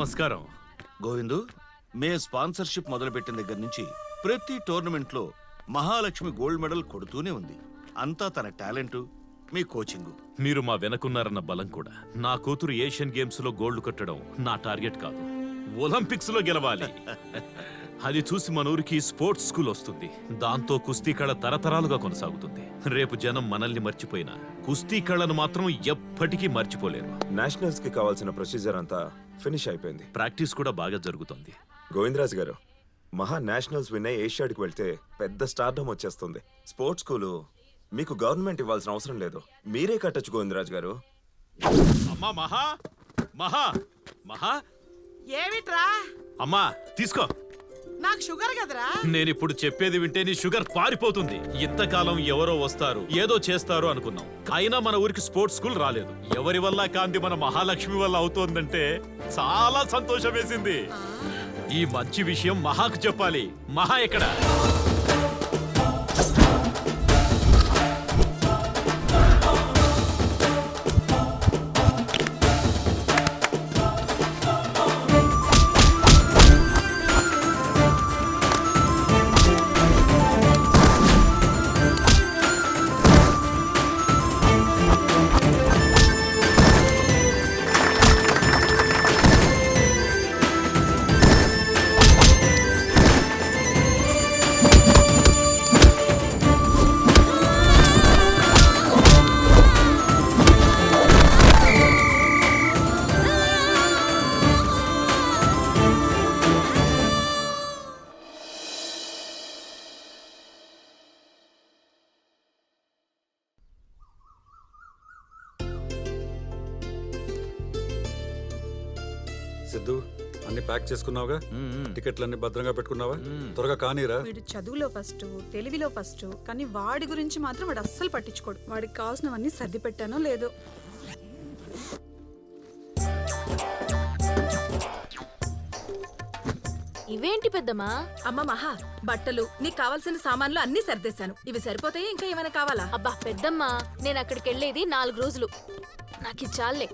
నమస్కారం. గోవిందు మే స్పాన్సర్షిప్ మొదలుపెట్టిన దగ్గర నుంచి ప్రతి టోర్నమెంట్లో మహాలక్ష్మి గోల్డ్ మెడల్ కొడుతూనే ఉంది. అంతా తన టాలెంట్ మీ కోచింగు. మీరు మా వెనకున్నారన్న బలం కూడా. నా కూతురు ఏషియన్ గేమ్స్లో గోల్డ్ కొట్టడం నా టార్గెట్ కాదు. ఒలింపిక్స్లో గెలవాలి. అది చూసి మన ఊరికి స్పోర్ట్స్ స్కూల్ వస్తుంది. దాంతో కుస్తీ కళ తరతరాలుగా కొనసాగుతుంది. రేపు జనం మనల్ని మర్చిపోయినా కుస్తీ కళను మాత్రం ఎప్పటికీ మర్చిపోలేరు. నేషనల్స్కి కావాల్సిన ప్రొసీజర్ అంతా ఫినిష్ అయిపోయింది. ప్రాక్టీస్ కూడా బాగా జరుగుతోంది. గోవిందరాజు గారు మహా నేషనల్స్ విన్ అయ్యి ఏషియాడ్కి వెళ్తే పెద్ద స్టార్డమ్ వచ్చేస్తుంది. స్పోర్ట్స్ స్కూలు మీకు గవర్నమెంట్ ఇవ్వాల్సిన అవసరం లేదు. మీరే కట్టొచ్చు గోవిందరాజు గారు. అమ్మా మహా మహా మహా. ఏమిట్రా? అమ్మా తీసుకో. నాకు షుగర్ కదరా? నేను ఇప్పుడు చెప్పేది వింటే నీ షుగర్ పారిపోతుంది. ఇంతకాలం ఎవరో వస్తారు ఏదో చేస్తారు అనుకున్నాం. అయినా మన ఊరికి స్పోర్ట్స్ స్కూల్ రాలేదు. ఎవరి వల్ల కాంతి మన మహాలక్ష్మి వల్ల అవుతోందంటే చాలా సంతోషం వేసింది. ఈ మంచి విషయం మహాకు చెప్పాలి. మహా ఎక్కడ? అన్ని ప్యాక్ చేసుకున్నావుగా? టికెట్లన్నీ భద్రంగా పెట్టుకున్నావా? త్వరగా కానీరా. వీడు చదువులో ఫస్ట్ తెలివిలో ఫస్ట్ కానీ వాడి గురించి మాత్రం వాడు అస్సలు పట్టించుకోడు. వాడికి కావాల్సినవన్నీ సర్ది పెట్టానో లేదో. ఇవేంటి పెద్దమ్మా? అమ్మ మహా బట్టలు నీకు కావాల్సిన సామాన్లు అన్ని సర్దేశాను. ఇవి సరిపోతాయి ఇంకా ఏమైనా కావాలా? అబ్బా పెద్దమ్మా నేను అక్కడికి వెళ్ళేది నాలుగు రోజులు. నాకు ఇది చాలే.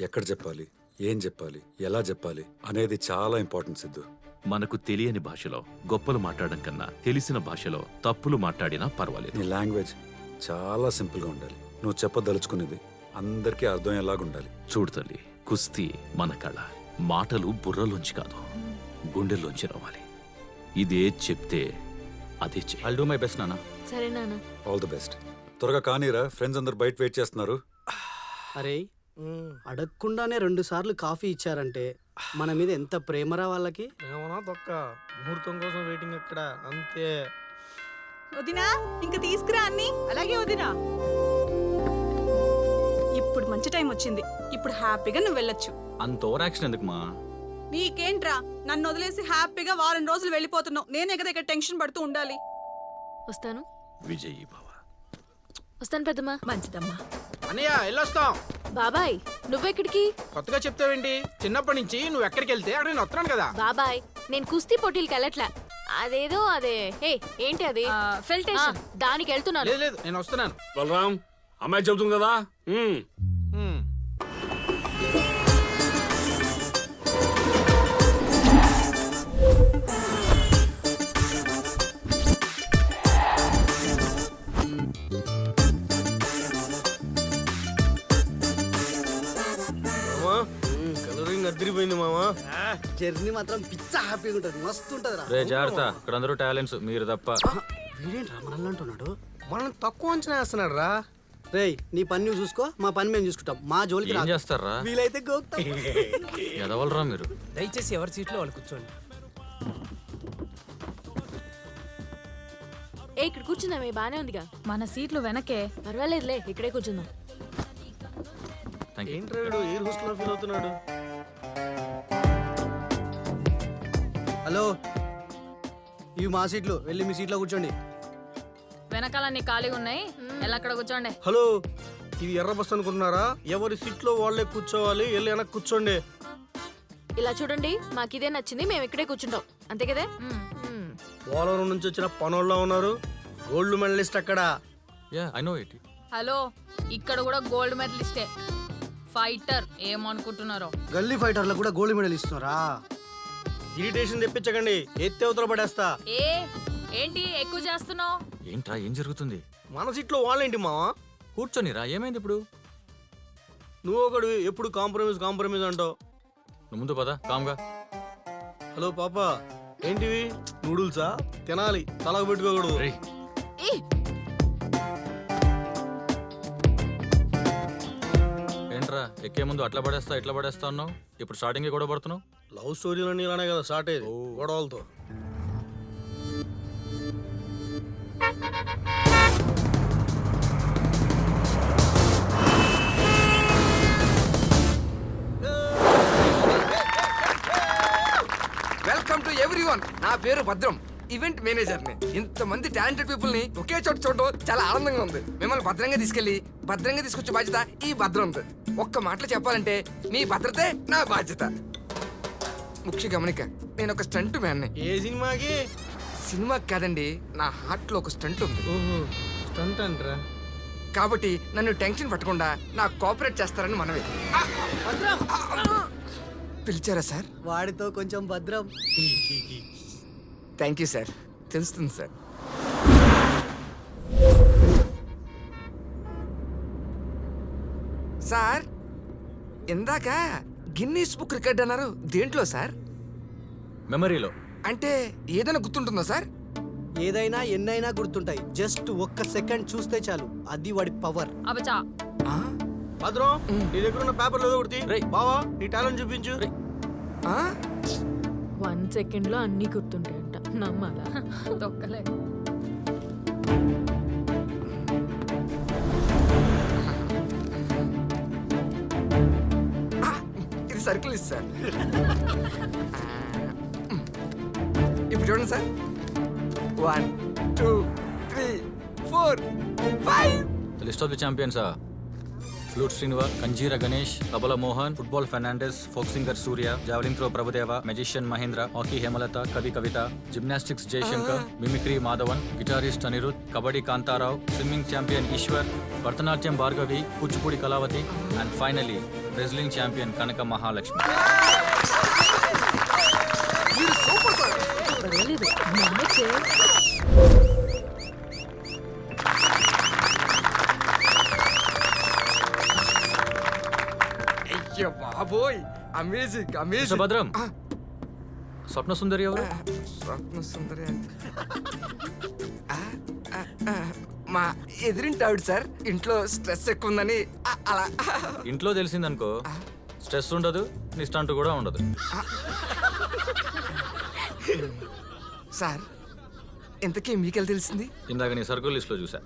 ఎక్కడ చెప్పాలి? ఏం చెప్పాలి? ఎలా చెప్పాలి? అనేది చాలా ఇంపార్టెంట్ సిద్ధు. మనకు తెలియని భాషలో గొప్పలు మాట్లాడడం కన్నా తెలిసిన భాషలో తప్పులు మాట్లాడినా పర్వాలేదు. నీ లాంగ్వేజ్ చాలా సింపుల్గా ఉండాలి. నువ్వు చెప్పదలుచుకునేది అందరికీ అర్థమయ్యేలాగా ఉండాలి చూడు తల్లి కుస్తీ మన కళ. మాటలు బుర్రలోంచి కాదు గుండెల్లోంచి రావాలి. ఇదే చెప్తే అదే చెయ్యి. ఐల్ డూ మై బెస్ట్ నాన్న. సరే నాన్న. ఆల్ ది బెస్ట్ త్వరగా కానీరా ఫ్రెండ్స్ అందరు బయట వెయిట్ చేస్తున్నారు. అరే అడగకుండానే రెండు సార్లు కాఫీ ఇచ్చారంటే మన మీద ఎంత ప్రేమరా వాళ్ళకి? ఏమన్నా తొక్క. ముహూర్తం కోసం వెయిటింగ్ అక్కడ అంతే. వదినా ఇంక తీసుకురా అన్ని. అలాగే వదినా. ఇప్పుడు మంచి టైం వచ్చింది. ఇప్పుడు హ్యాపీగా నువ్వు వెళ్ళొచ్చు. అంత ఓవర్ యాక్షన్ ఎందుకు మా నీకేంట్రా? నన్ను వదిలేసి హ్యాపీగా వారం రోజులు వెళ్ళిపోతున్నావు. నేనే కదా ఇక్కడ టెన్షన్ పడుతూ ఉండాలి. వస్తాను. విజయీ బావ. వస్తాను పెద్దమ్మా. మంచిదమ్మా. అన్నయ్య వెళ్ళొస్తాం. బాబాయ్ నువ్వెక్కడికి? కొత్తగా చెప్తావేంటి? చిన్నప్పటి నుంచి నువ్వు ఎక్కడికి వెళ్తే అక్కడ నేను వస్తున్నాను కదా. బాబాయ్ నేను కుస్తీ పోటీలకు వెళ్ళట్లా. అదేదో అదే. హే ఏంటి అది? ఫిల్టేషన్. దానికి వెళ్తున్నాను. లేదు లేదు నేను వస్తున్నాను. బలరాం అమ్మాయి చెబుతుంది కదా? జర్నీ మాత్రం పిచ్చ హ్యాపీగా ఉంటుంది. మస్తు ఉంటుంది రా. రే జాగ్రత్త. ఇక్కడ అందరూ టాలెంట్స్ మీరు తప్ప. వీడేంట్రా మనల్ని అంటున్నాడు? మనం తక్కువ అంచనా వేస్తున్నాడు రా. రేయ్ నీ పని నువ్వు చూసుకో మా పని మేము చూసుకుంటాం. మా జోలికి ఏం రాకు. చేస్తారా? వీలైతే గోక్తాం. ఎదవలరా మీరు? దయచేసి ఎవరి సీట్లో వాళ్ళు కూర్చోండి. ఏ ఇక్కడ కూర్చుందామే బానే ఉందిగా. మన సీట్లు వెనకే. పర్వాలేదులే ఇక్కడే కూర్చుందాం. థ్యాంక్ యూ ఎయిర్ ఫీల్ అవుతున్నాడు? హలో. ఇవి మా సీట్లు. వెళ్ళి మీ సీట్లో కూర్చోండి. వెనకాలన్నీ ఖాళీగా ఉన్నాయి. ఎలా అక్కడ కూర్చోండి. హలో. ఇది ఎర్ర బస్ అనుకుంటున్నారా? ఎవరి సీట్లో వాళ్ళే కూర్చోవాలి? వెళ్ళి వెనక్కి కూర్చోండి. ఇలా చూడండి మాకు ఇదే నచ్చింది మేము ఇక్కడే కూర్చుంటాం. అంతే కదా. పోలవరం నుంచి వచ్చిన పనోళ్ళ ఉన్నారు. గోల్డ్ మెడలిస్ట్ అక్కడ. Yeah I know it hello ఇక్కడ కూడా గోల్డ్ మెడలిస్టే. ఫైటర్ ఏమనుకుంటున్నారో. గల్లీ ఫైటర్లకు కూడా గోల్డ్ మెడల్ ఇస్తున్నారా ఇరిటేషన్ తెప్పించకండి. ఎత్తి అవతల పడేస్తా. ఏ ఏంటి ఎక్కువ చేస్తున్నావు? ఏంట్రా ఏం జరుగుతుంది? మన సీట్లో వాళ్ళేంటి మావా? కూర్చొనిరా ఏమైంది ఇప్పుడు? నువ్వు ఒకడు ఎప్పుడు కాంప్రమైజ్ కాంప్రమైజ్ అంటావు. నువ్వు ముందు పద కామ్గా. హలో పాప ఏంటివి? నూడిల్సా? తినాలి తలకు పెట్టుకోకూడదు. రేయ్. ఏంట్రా ఎక్కే ముందు అట్లా పడేస్తా ఇట్లా పడేస్తా ఉన్నావు ఇప్పుడు స్టార్టింగ్ కూడా పడుతున్నావు? లవ్ స్టోరీలన్నీ ఇలానే కదా స్టార్ట్ అయ్యేది? గొడవలతో. Welcome to everyone. నా పేరు భద్రం. ఈవెంట్ మేనేజర్ని ఇంతమంది టాలెంటెడ్ పీపుల్ని ఒకే చోట చూడడం చాలా ఆనందంగా ఉంది. మిమ్మల్ని భద్రంగా తీసుకెళ్ళి భద్రంగా తీసుకొచ్చే బాధ్యత ఈ భద్రం ఉంది ఒక్క మాటలో చెప్పాలంటే మీ భద్రతే నా బాధ్యత. ముఖ్య గమనిక నేను ఒక స్టంట్ మ్యాన్ని. ఏ సినిమాకి? సినిమాకి కాదండి నా హార్ట్లో ఒక స్టంట్ ఉంది. ఓహో స్టంట్ అంటరా. కాబట్టి నన్ను టెన్షన్ పట్టకుండా నాకు కోఆపరేట్ చేస్తారని మనవి! పిలిచారా సార్? వాడితో కొంచెం భద్రం. థ్యాంక్ యూ సార్ తెలుస్తుంది సార్. సార్ ఇందాక గిన్నీస్ బుక్ రికార్డ్ అన్నారు. దేంట్లో సార్? మెమరీలో. అంటే ఏదైనా గుర్తుంటుందా సార్? ఏదైనా ఎన్నైనా గుర్తుంటాయి. జస్ట్ ఒక్క సెకండ్ చూస్తే చాలు. అది వాడి పవర్. అబచా. ఆ? భద్రం నీ దగ్గర ఉన్న పేపర్లు ఏదో ఒకటి రేయ్. బావా నీ టాలెంట్ చూపించు. ఆ? వన్ సెకండ్లో అన్ని గుర్తుంటాయంట. నమ్మాలా? తొక్కలే. సర్కిల్ ఇది సార్. ఇప్పుడు చూడండి sir. One two three four five list of the ఛాంపియన్సా flute Srinivas kanjira Ganesh tabla Mohan football Fernandes folk singer Surya javelin throw Prabhudeva magician Mahendra hockey Hemalatha కవి Kavitha gymnastics Jayashankar mimicry Madhavan guitarist Anirudh kabaddi Kantharao swimming champion Eshwar Bharatanatyam Bhargavi Kuchipudi Kalavathi and finally wrestling champion Kanaka Mahalakshmi. Super అయ్యో బాబోయ్! Amazing amazing భద్రం స్వప్న సుందరి ఎవరు? స్వప్న సుందరి మా ఎదురింటి ఆవిడ sir. ఇంట్లో stress ఎక్కువ ఉందని అలా. ఇంట్లో తెలిసిందనుకో స్ట్రెస్ ఉండదు నీ స్టంట్ కూడా ఉండదు. సార్ ఇంతకీ మీకెళ్ళి తెలిసింది? ఇందాక నీ సర్కిల్ లిస్ట్లో చూసా